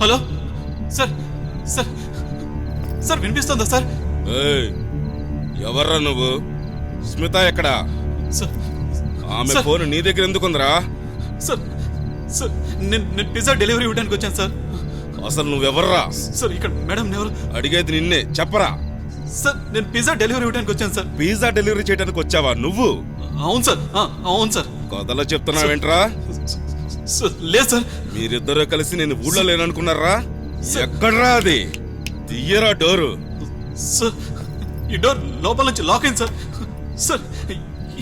Hello? Sir sir sir వినిపిస్తుందా sir? ఎవర్రా నువ్వు? స్మిత ఎక్కడ? ఆమె. ఫోన్ నీ దగ్గర ఎందుకుందిరా? సార్ సార్ నేను పిజ్జా డెలివరీ ఇవ్వడానికి వచ్చాను సార్. అసలు నువ్వెవర్రా? సార్ ఇక్కడ మేడం ఎవరు? అడిగేది నిన్నే చెప్పరా? సార్ నేను పిజ్జా డెలివరీ ఇవ్వడానికి వచ్చాను సార్. పిజ్జా డెలివరీ చేయడానికి వచ్చావా నువ్వు? అవును సార్ అవును సార్. కథలో చెప్తున్నావేంట్రా? లేదు సార్ మీరిద్దరూ కలిసి నేను ఊళ్ళో లేననుకున్నారా? ఎక్కడ్రా అది? తీయరా డోరు. సార్ ఈ డోర్ లోపల నుంచి లాక్ అయింది సార్ సార్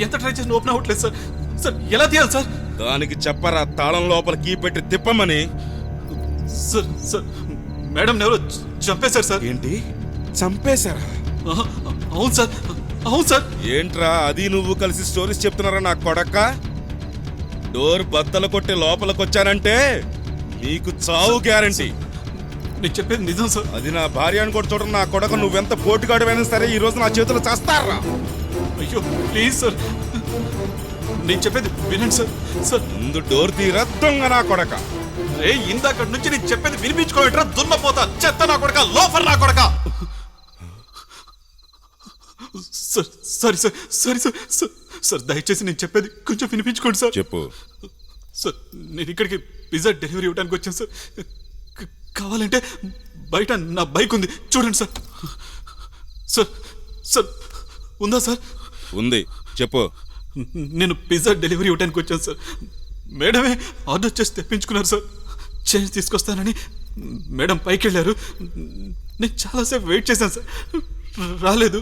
ఎంత ట్రై చేసినా ఓపెన్ అవ్వట్లేదు సార్ సార్ ఎలా తీయాలి సార్ దానికి చెప్పరా తాళం లోపల కీ పెట్టి తిప్పమని. సార్ సార్ మేడం ఎవరో చంపేశారు సార్ ఏంటి? చంపేశారా? అవును సార్ అవును సార్ ఏంట్రా అది నువ్వు కలిసి స్టోరీస్ చెప్తున్నారా నా కొడక్క డోర్ బద్దలు కొట్టి లోపలికొచ్చానంటే నీకు చావు గ్యారంటీ. నేను చెప్పేది నిజం సార్. అది నా భార్య అని కూడా చూడరు నా కొడక. నువ్వెంత పోటుగాడువైనా సరే ఈ రోజు నా చేతులు చేస్తారా? అయ్యో ప్లీజ్ సార్. నేను చెప్పేది వినండి సార్. సార్. ముందు డోర్ తీరా దొంగ నా కొడక. రే ఇందాక నుంచి నేను చెప్పేది వినిపించుకోవట్రా దున్నపోతా. చెత్త నా కొడక లోఫర్ నా కొడక. Sir sorry sir sorry sir sir. Sir దయచేసి నేను చెప్పేది కొంచెం వినిపించుకోండి సార్. చెప్పు. సార్ నేను ఇక్కడికి పిజ్జా డెలివరీ ఇవ్వడానికి వచ్చాను సార్. కావాలంటే బయట నా బైక్ ఉంది. చూడండి సార్. సార్ సార్ ఉందా సార్? ఉంది. చెప్పు. నేను పిజ్జా డెలివరీ ఇవ్వడానికి వచ్చాను సార్. మేడమే ఆర్డర్ చేసి తెప్పించుకున్నారు సార్. చేంజ్ తీసుకొస్తానని మేడం పైకి వెళ్ళారు నేను చాలాసేపు వెయిట్ చేశాను సార్. రాలేదు.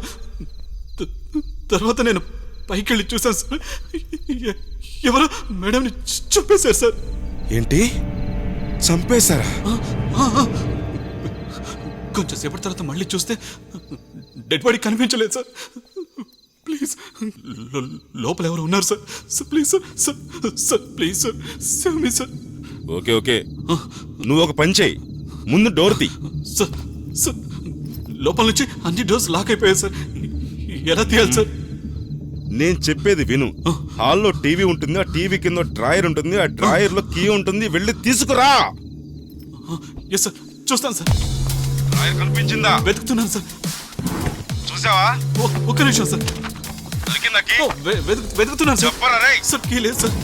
తర్వాత నేను పైకి వెళ్ళి చూశాను సార్. ఎవరు మేడంని చంపేశారు సార్. ఏంటి? చంపేశారా? కొంచెం సేపటి తర్వాత మళ్ళీ చూస్తే డెడ్ బాడీ కనిపించలేదు సార్. ప్లీజ్ లోపల ఎవరు ఉన్నారు sir. Sir please sir sir sir please sir save me sir. Okay okay. నువ్వు ఒక పని చేయి. ముందు డోర్ తీ సార్ సార్ లోపల నుంచి అన్ని డోర్స్ లాక్ అయిపోయాయి సార్. ఎలా తీయాలి సార్? నేను చెప్పేది విను. హాల్లో టీవీ ఉంటుంది ఆ టీవీ కింద డ్రాయర్ ఉంటుంది ఆ డ్రాయర్లో కీ ఉంటుంది వెళ్ళి తీసుకురా. ఎస్ సార్ చూస్తాను సార్ డ్రాయర్ కనిపించిందా? వెతుకుతున్నాను సార్ చూసావా? ఒక్క నిమిషం సార్ దొరికిందా కీ? వెతుకుతున్నాను సార్ చెప్పరా రేయ్. సార్ కీ లేదు సార్